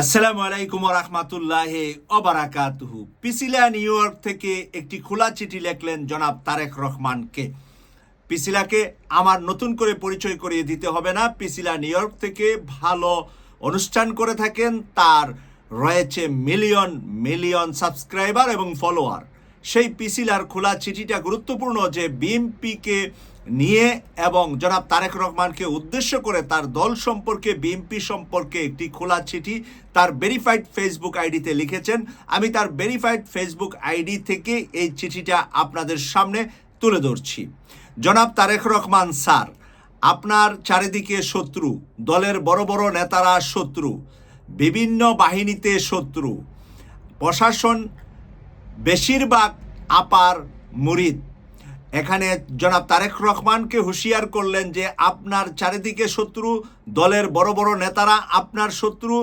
আসসালামু আলাইকুম রহমাতুল্লাহ অবারাকাতুহু পিসিলা, নিউ ইয়র্ক থেকে একটি খোলা চিঠি লেখলেন জনাব তারেক রহমানকে। পিসিলাকে আমার নতুন করে পরিচয় করিয়ে দিতে হবে না। পিসিলা, নিউ ইয়র্ক থেকে ভালো অনুষ্ঠান করে থাকেন। তার রয়েছে মিলিয়ন মিলিয়ন সাবস্ক্রাইবার এবং ফলোয়ার। সেই পিসিলার খোলা চিঠিটা গুরুত্বপূর্ণ যে বিএমপিকে নিয়ে এবং জনাব তারেক রহমানকে উদ্দেশ্য করে তার দল সম্পর্কে বিএমপি সম্পর্কে একটি খোলা চিঠি তার ভেরিফাইড ফেসবুক আইডিতে লিখেছেন। আমি তার ভেরিফাইড ফেসবুক আইডি থেকে এই চিঠিটা আপনাদের সামনে তুলে ধরছি। জনাব তারেক রহমান স্যার, আপনার চারিদিকে শত্রু, দলের বড় বড় নেতারা শত্রু, বিভিন্ন বাহিনীতে শত্রু, প্রশাসন বেশিরভাগ আপার মুরিদ। এখানে জনাব তারেক রহমানকে হুঁশিয়ার করলেন যে আপনার চারিদিকে শত্রু, দলের বড় বড় নেতারা আপনার শত্রু,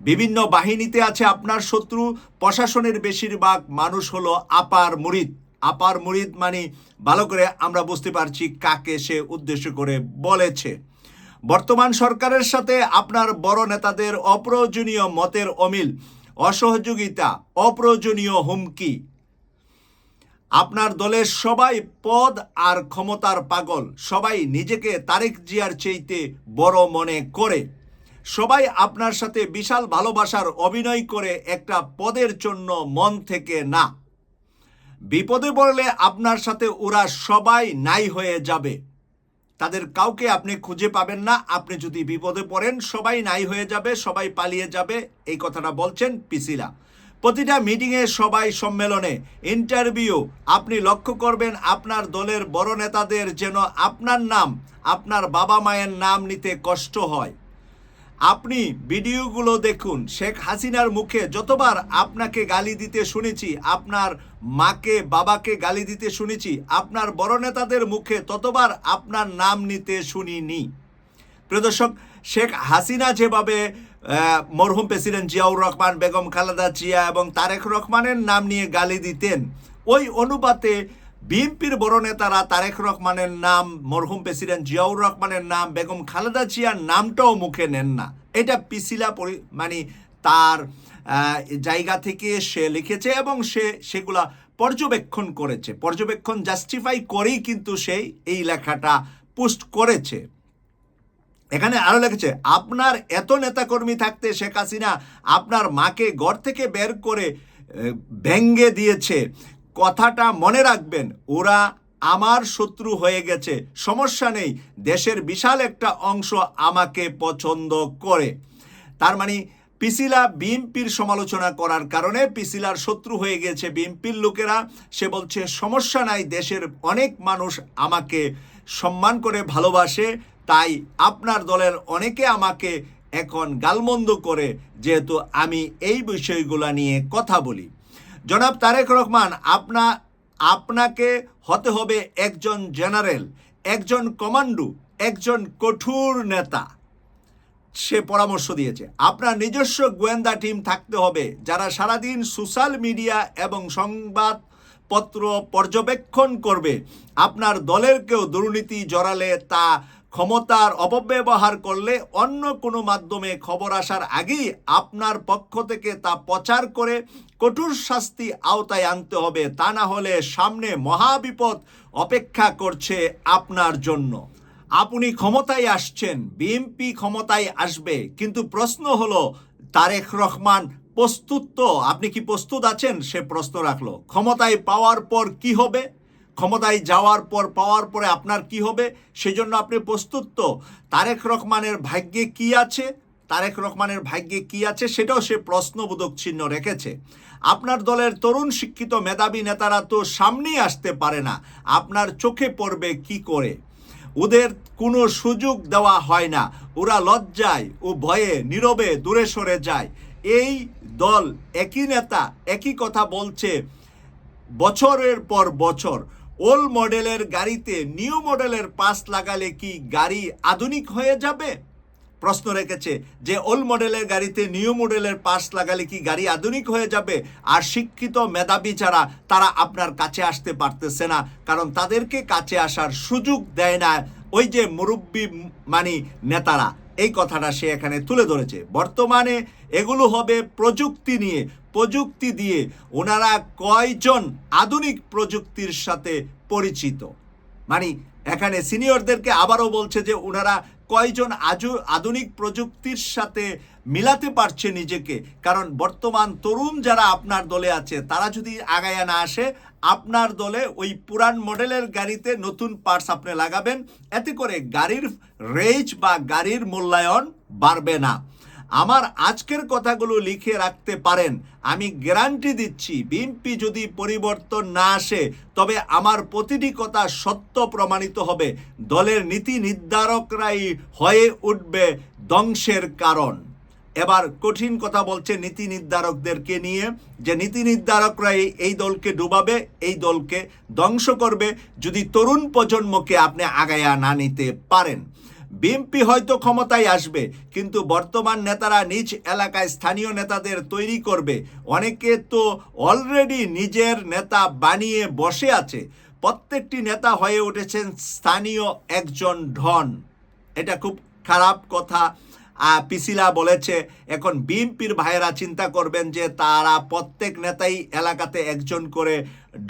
বিভিন্ন বাহিনীতে আছে আপনার শত্রু, প্রশাসনের বেশিরভাগ মানুষ হলো আপার মুরিদ। আপার মুরিদ মানে ভালো করে আমরা বুঝতে পারছি কাকে সে উদ্দেশ্য করে বলেছে। বর্তমান সরকারের সাথে আপনার বড় নেতাদের অপ্রয়োজনীয় মতের অমিল, অসহযোগিতা, অপ্রয়োজনীয় হুমকি আপনার দলের সবাই পদ আর ক্ষমতার পাগল। সবাই নিজেকে তারেক জিয়ার চেইতে বড় মনে করে। সবাই আপনার সাথে বিশাল ভালোবাসার অভিনয় করে একটা পদের জন্য মন থেকে না। বিপদে পড়লে আপনার সাথে ওরা সবাই নাই হয়ে যাবে। তাদের কাউকে আপনি খুঁজে পাবেন না। আপনি যদি বিপদে পড়েন, সবাই নাই হয়ে যাবে, সবাই পালিয়ে যাবে। এই কথাটা বলছেন পিসিলা। প্রতিটা মিটিংয়ে সবাই সম্মেলনে। ইন্টারভিউ, আপনি লক্ষ্য করবেন আপনার দলের বড় নেতাদের যেন আপনার নাম, আপনার বাবা মায়ের নাম নিতে কষ্ট হয়। আপনি ভিডিওগুলো দেখুন, শেখ হাসিনার মুখে যতবার আপনাকে গালি দিতে শুনেছি, আপনার মাকে, বাবাকে গালি দিতে শুনেছি, আপনার বড় নেতাদের মুখে ততবার আপনার নাম নিতে শুনিনি। প্রিয় দর্শক, শেখ হাসিনা যেভাবে মরহুম প্রেসিডেন্ট জিয়াউর রহমান, বেগম খালেদা জিয়া এবং তারেক রহমানের নাম নিয়ে গালি দিতেন। ওই অনুপাতে বিএনপির বড় নেতারা তারেক রহমানের নাম, মরহুম প্রেসিডেন্ট জিয়াউর রহমানের নাম, বেগম খালেদা জিয়ার নামটাও মুখে নেন না। এটা পিসিলা পরি মানে তার জায়গা থেকে সে লিখেছে এবং সে সেগুলা পর্যবেক্ষণ করেছে। পর্যবেক্ষণ জাস্টিফাই করেই কিন্তু সেই এই লেখাটা পোস্ট করেছে। এখানে আরও লিখেছে, আপনার এত নেতাকর্মী থাকতে শেখ হাসিনা আপনার মাকে ঘর থেকে বের করে ব্যঙ্গে দিয়েছে। কথাটা মনে রাখবেন, ওরা আমার শত্রু হয়ে গেছে, সমস্যা নেই, দেশের বিশাল একটা অংশ আমাকে পছন্দ করে। তার মানে পিসিলা বিএনপির সমালোচনা করার কারণে পিসিলার শত্রু হয়ে গেছে বিএনপির লোকেরা। সে বলছে, সমস্যা নাই, দেশের অনেক মানুষ আমাকে সম্মান করে ভালোবাসে তাই আপনার দলের অনেকে আমাকে এখন গালমন্দ করে যেহেতু আমি এই বিষয়গুলো নিয়ে কথা বলি। জনাব তারেক রহমান, আপনা, আপনাকে হতে হবে একজন জেনারেল, একজন কমান্ডো, একজন কঠোর নেতা। সে পরামর্শ দিয়েছে। আপনার নিজস্ব গোয়েন্দা টিম থাকতে হবে যারা সারাদিন সোশ্যাল মিডিয়া এবং সংবাদপত্র পর্যবেক্ষণ করবে। আপনার দলের কেউ দুর্নীতি জড়ালে তা ক্ষমতার অপব্যবহার করলে অন্য কোনো মাধ্যমে খবর আসার আগেই আপনার পক্ষ থেকে তা প্রচার করে কঠোর শাস্তি আওতায় আনতে হবে। তা না হলে সামনে মহাবিপদ অপেক্ষা করছে আপনার জন্য। আপনি ক্ষমতায় আসছেন বিএনপি ক্ষমতায় আসবে, কিন্তু প্রশ্ন হলো, তারেক রহমান প্রস্তুত তো? আপনি কি প্রস্তুত আছেন? সে প্রশ্ন রাখল। ক্ষমতায় পাওয়ার পর কি হবে? ক্ষমতায় যাওয়ার পর, পাওয়ার পরে আপনার কি হবে? সেজন্য আপনি প্রস্তুত তো। তারেক রহমানের ভাগ্যে কি আছে? তারেক রহমানের ভাগ্যে কি আছে সেটাও সে প্রশ্নবোধক চিহ্ন রেখেছে। আপনার দলের তরুণ শিক্ষিত মেধাবী নেতারা তো সামনেই আসতে পারে না। আপনার চোখে পড়বে কি করে? ওদের কোনো সুযোগ দেওয়া হয় না। ওরা লজ্জায় ও ভয়ে নীরবে দূরে সরে যায়। এই দল একই নেতা, একই কথা বলছে বছরের পর বছর। ওল্ড মডেলের গাড়িতে নিউ মডেলের পাস লাগালে কি গাড়ি আধুনিক হয়ে যাবে? প্রশ্ন রেখেছে যে ওল্ড মডেলের গাড়িতে নিউ মডেলের পাস লাগালে কি গাড়ি আধুনিক হয়ে যাবে? আর শিক্ষিত মেধাবী যারা, তারা আপনার কাছে আসতে পারতেছে না, কারণ তাদেরকে কাছে আসার সুযোগ দেয় না ওই যে মুরব্বী মানি নেতারা। এই কথাটা সে এখানে তুলে ধরেছে। বর্তমানে এগুলো হবে প্রযুক্তি নিয়ে। প্রযুক্তি দিয়ে ওনারা কয়জন আধুনিক প্রযুক্তির সাথে পরিচিত? মানে এখানে সিনিয়রদেরকে আবারও বলছে যে ওনারা কয়জন আজু, আধুনিক প্রযুক্তির সাথে মিলাতে পারছে নিজেকে। কারণ বর্তমান তরুণ যারা আপনার দলে আছে, তারা যদি আগায়া না আসে, আপনার দলে ওই পুরান মডেলের গাড়িতে নতুন পার্টস আপনি লাগাবেন। এতে করে গাড়ির রেঞ্জ বা গাড়ির মূল্যায়ন বাড়বে না। আমার আজকের কথাগুলো লিখে রাখতে পারেন। আমি গ্যারান্টি দিচ্ছি, বিএনপি যদি পরিবর্তন না আসে, তবে আমার প্রতিটি কথা সত্য প্রমাণিত হবে। দলের নীতি নির্ধারকরাই হয়ে উঠবে ধ্বংসের কারণ। এবার কঠিন কথা বলছে নীতি নির্ধারকদেরকে নিয়ে, যে নীতি নির্ধারকরাই এই দলকে ডুবাবে, এই দলকে ধ্বংস করবে, যদি তরুণ প্রজন্মকে আপনি আগায়া না নিতে পারেন। বিএনপি হয়তো ক্ষমতায় আসবে, কিন্তু বর্তমান নেতারা নিজ এলাকায় স্থানীয় নেতাদের তৈরি করবে। অনেকে তো অলরেডি নিজের নেতা বানিয়ে বসে আছে। প্রত্যেকটি নেতা হয়ে উঠেছেন স্থানীয় একজন ঢন এটা খুব খারাপ কথা। পিসিলা বলেছে, এখন বিএনপির ভাইয়েরা চিন্তা করবেন যে তারা প্রত্যেক নেতাই এলাকাতে একজন করে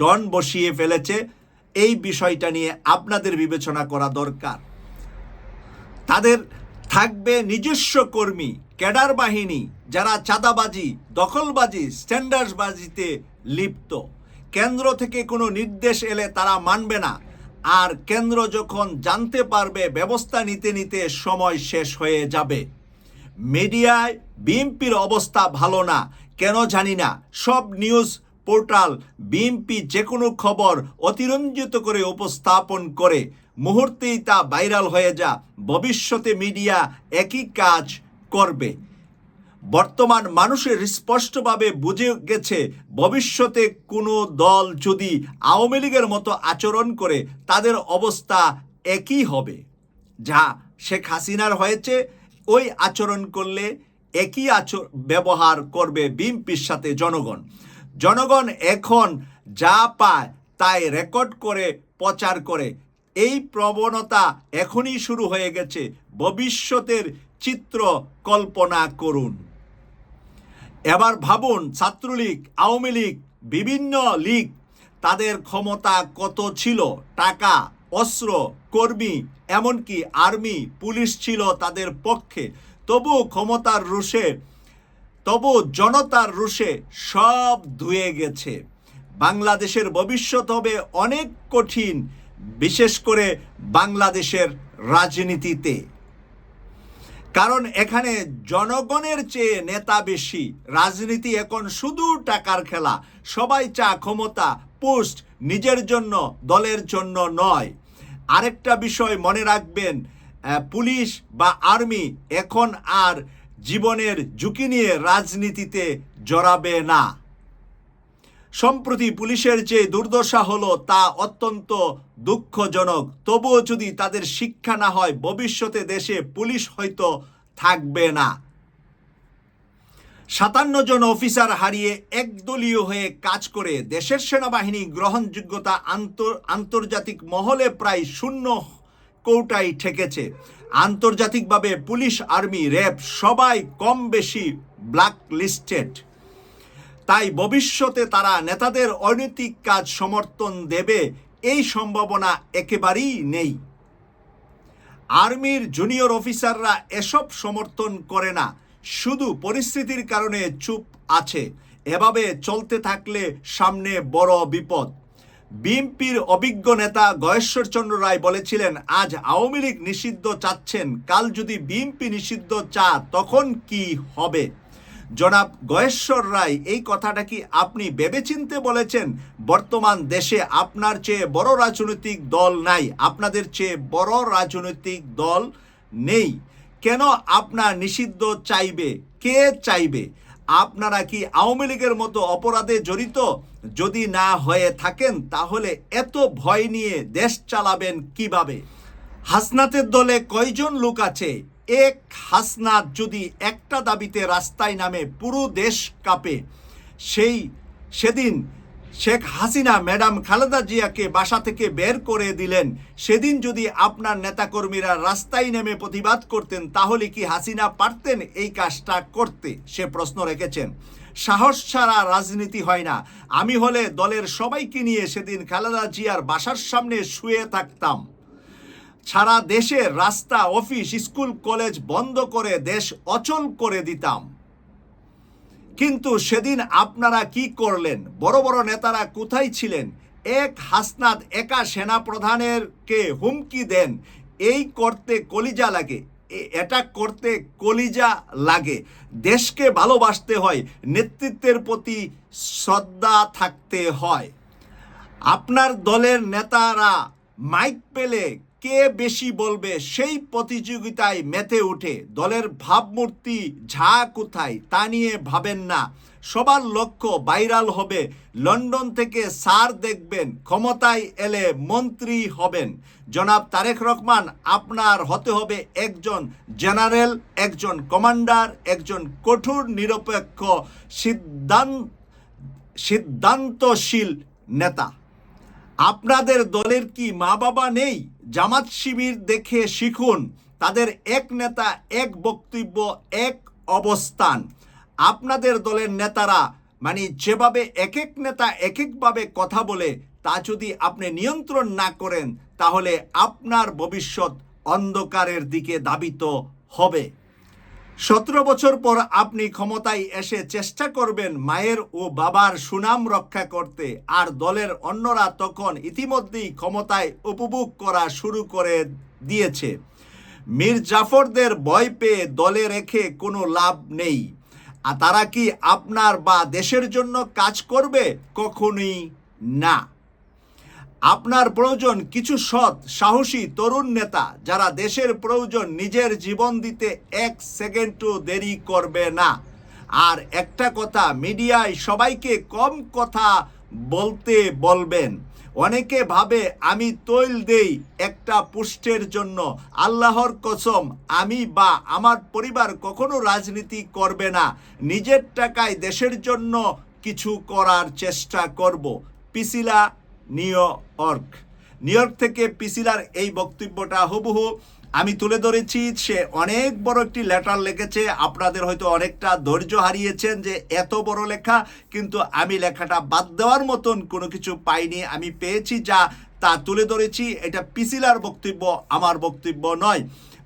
ডন বসিয়ে ফেলেছে। এই বিষয়টা নিয়ে আপনাদের বিবেচনা করা দরকার। তাদের থাকবে নিজস্ব কর্মী, ক্যাডার বাহিনী, যারা চাঁদাবাজি, দখলবাজি, স্ট্যান্ডার্ডবাজিতে লিপ্ত। কেন্দ্র থেকে কোনো নির্দেশ এলে তারা মানবে না। আর কেন্দ্র যখন জানতে পারবে, ব্যবস্থা নিতে নিতে সময় শেষ হয়ে যাবে। মিডিয়ায় বিএনপির অবস্থা ভালো না, কেন জানি না। সব নিউজ পোর্টাল বিএনপি যে কোনো খবর অতিরঞ্জিত করে উপস্থাপন করে মুহূর্তেই তা ভাইরাল হয়ে যা। ভবিষ্যতে মিডিয়া একই কাজ করবে। বর্তমান মানুষের স্পষ্টভাবে বুঝে গেছে, ভবিষ্যতে কোনো দল যদি আওয়ামী লীগের মতো আচরণ করে, তাদের অবস্থা একই হবে। যা শেখ হাসিনার হয়েছে, ওই আচরণ করলে একই আচর ব্যবহার করবে বিএনপির সাথে জনগণ। জনগণ এখন যা পায়, তাই রেকর্ড করে, প্রচার করে। এই প্রবণতা এখনই শুরু হয়ে গেছে। ভবিষ্যতের চিত্র কল্পনা করুন। এবার ভাবুন, ছাত্রলীগ, আওয়ামী লীগ, বিভিন্ন লীগ, তাদের ক্ষমতা কত ছিল? টাকা, অস্ত্র, কর্মী, এমনকি আর্মি, পুলিশ ছিল তাদের পক্ষে। তবু ক্ষমতার রুশে, তবু জনতার রুশে সব ধুয়ে গেছে। বাংলাদেশের ভবিষ্যৎ হবে অনেক কঠিন বিশেষ করে বাংলাদেশের রাজনীতিতে। কারণ এখানে জনগণের চেয়ে নেতা বেশি, রাজনীতি এখন শুধু টাকার খেলা, সবাই চা, ক্ষমতা, পোস্ট, নিজের জন্য, দলের জন্য নয়। আরেকটা বিষয় মনে রাখবেন পুলিশ বা আর্মি এখন আর জীবনের ঝুঁকি নিয়ে রাজনীতিতে জড়াবে না। সম্প্রতি পুলিশের যে দুর্দশা হলো তা অত্যন্ত দুঃখজনক। তবুও যদি তাদের শিক্ষা না হয়, ভবিষ্যতে দেশে পুলিশ হয়তো থাকবে না। সাতান্ন জন অফিসার হারিয়ে একদলীয় হয়ে কাজ করে দেশের সেনাবাহিনী গ্রহণযোগ্যতা আন্তর, আন্তর্জাতিক মহলে প্রায় শূন্য কৌটায় ঠেকেছে। আন্তর্জাতিকভাবে পুলিশ, আর্মি, র্যাব সবাই কম বেশি ব্ল্যাক লিস্টেড তাই ভবিষ্যতে তারা নেতাদের অনৈতিক কাজ সমর্থন দেবে, এই সম্ভাবনা একেবারেই নেই। আর্মির জুনিয়র অফিসাররা এসব সমর্থন করে না। শুধু পরিস্থিতির কারণে চুপ আছে। এভাবে চলতে থাকলে সামনে বড় বিপদ। বিএনপির অভিজ্ঞ নেতা গয়েশ্বরচন্দ্র রায় বলেছিলেন, আজ আওয়ামী লীগ নিষিদ্ধ চাচ্ছেন, কাল যদি বিএনপি নিষিদ্ধ চা, তখন কি হবে? জনাব গয়েশ্বর রায়, এই কথাটা কি আপনি ভেবেচিন্তে বলেছেন? বর্তমান দেশে আপনার চেয়ে বড় রাজনৈতিক দল নাই, আপনাদের চেয়ে বড় রাজনৈতিক দল নেই। কেন আপনার নিষিদ্ধ চাইবে? কে চাইবে? আপনারা কি আওয়ামী লীগের মতো অপরাধে জড়িত? যদি না হয়ে থাকেন, তাহলে এত ভয় নিয়ে দেশ চালাবেন কীভাবে? হাসনাতের দলে কয়জন লোক আছে? এক হাসনাত যদি একটা দাবিতে রাস্তায় নামে, পুরো দেশ কাঁপে। সেই সেদিন শেখ হাসিনা ম্যাডাম খালেদা জিয়াকে বাসা থেকে বের করে দিলেন। সেদিন যদি আপনার নেতাকর্মীরা রাস্তায় নেমে প্রতিবাদ করতেন, তাহলে কি হাসিনা পারতেন এই কাজটা করতে? সে প্রশ্ন রেখেছেন। সাহস ছাড়া রাজনীতি হয় না। আমি হলে দলের সবাইকে নিয়ে সেদিন খালেদা জিয়ার বাসার সামনে শুয়ে থাকতাম। সারা দেশের রাস্তা, অফিস, স্কুল, কলেজ বন্ধ করে দেশ অচল করে দিতাম। কিন্তু সেদিন আপনারা কি করলেন? বড় বড় নেতারা কোথায় ছিলেন? এক হাসনাদ একা সেনা প্রধানেরকে হুমকি দেন? এই করতে কলিজা লাগে এটা করতে কলিজা লাগে। দেশকে ভালোবাসতে হয়, নেতৃত্বের প্রতি শ্রদ্ধা থাকতে হয়। আপনার দলের নেতারা মাইক পেলে কে বেশি বলবে সেই প্রতিযোগিতায় মেতে উঠে দলের ভাবমূর্তি ঝা কোথায় তা নিয়ে ভাবেন না। সবার লক্ষ্য ভাইরাল হবে। লন্ডন থেকে স্যার দেখবেন, ক্ষমতায় এলে মন্ত্রী হবেন। জনাব তারেক রহমান, আপনার হতে হবে একজন জেনারেল, একজন কমান্ডার, একজন কঠোর নিরপেক্ষ সিদ্ধান্ত সিদ্ধান্তশীল নেতা। আপনাদের দলের কি মা বাবা নেই? জামাত শিবির দেখে শিখুন তাদের এক নেতা, এক বক্তব্য, এক অবস্থান। আপনাদের দলের নেতারা মানে যেভাবে এক এক নেতা এক একভাবে কথা বলে, তা যদি আপনি নিয়ন্ত্রণ না করেন, তাহলে আপনার ভবিষ্যৎ অন্ধকারের দিকে দাবিত হবে। সতেরো বছর পর আপনি ক্ষমতায় এসে চেষ্টা করবেন মায়ের ও বাবার সুনাম রক্ষা করতে। আর দলের অন্যরা তখন ইতিমধ্যেই ক্ষমতায় উপভোগ করা শুরু করে দিয়েছে। মীর জাফরদের ভয় পেয়ে দলে রেখে কোনো লাভ নেই। আর তারা কি আপনার বা দেশের জন্য কাজ করবে? কখনোই না। আপনার প্রয়োজন কিছু সৎ, সাহসী, তরুণ নেতা যারা দেশের প্রয়োজন নিজের জীবন দিতে এক সেকেন্ডও দেরি করবে না। আর একটা কথা, মিডিয়ায় সবাইকে কম কথা বলতে বলবেন। অনেকে ভাবে, আমি তৈল দেই একটা পুষ্টের জন্য। আল্লাহর কসম, আমি বা আমার পরিবার কখনো রাজনীতি করবে না। নিজের টাকায় দেশের জন্য কিছু করার চেষ্টা করব। পিসিলা নিউ ইয়র্ক। নিউ ইয়র্ক থেকে পিসিলার এই বক্তব্যটা হুবহু আমি তুলে ধরেছি, সে অনেক বড় একটি লেটার লিখেছে। আপনাদের হয়তো অনেকটা ধৈর্য হারিয়েছেন যে এত বড় লেখা, কিন্তু আমি লেখাটা বাদ দেওয়ার মতন কোনো কিছু পাইনি। আমি পেয়েছি যা তা তুলে ধরেছি। এটা পিসিলার বক্তব্য, আমার বক্তব্য নয়।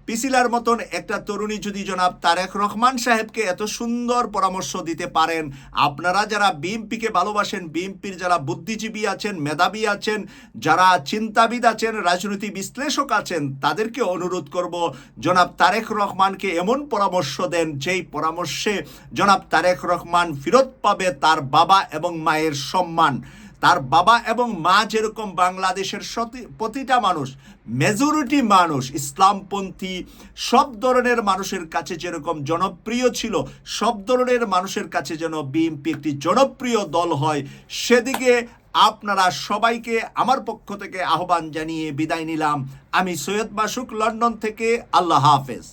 পিসিলার মতন একটা তরুণী যদি জনাব তারেক রহমান সাহেবকে এত সুন্দর পরামর্শ দিতে পারেন, আপনারা যারা বিএমপিকে ভালোবাসেন, বিএমপির যারা বুদ্ধিজীবী আছেন, মেধাবী আছেন, যারা চিন্তাবিদ আছেন রাজনীতি বিশ্লেষক আছেন, তাদেরকে অনুরোধ করব, জনাব তারেক রহমানকে এমন পরামর্শ দেন, যেই পরামর্শে জনাব তারেক রহমান ফেরত পাবে তার বাবা এবং মায়ের সম্মান। তার বাবা এবং মা যেরকম বাংলাদেশের প্রতিটা মানুষ মেজরিটি মানুষ, ইসলামপন্থী, সব ধরনের মানুষের কাছে যেরকম জনপ্রিয় ছিল, সব ধরনের মানুষের কাছে যেন বিএনপি একটি জনপ্রিয় দল হয়, সেদিকে আপনারা সবাইকে আমার পক্ষ থেকে আহ্বান জানিয়ে বিদায় নিলাম। আমি সৈয়দ মাসুক লন্ডন থেকে, আল্লাহ হাফেজ।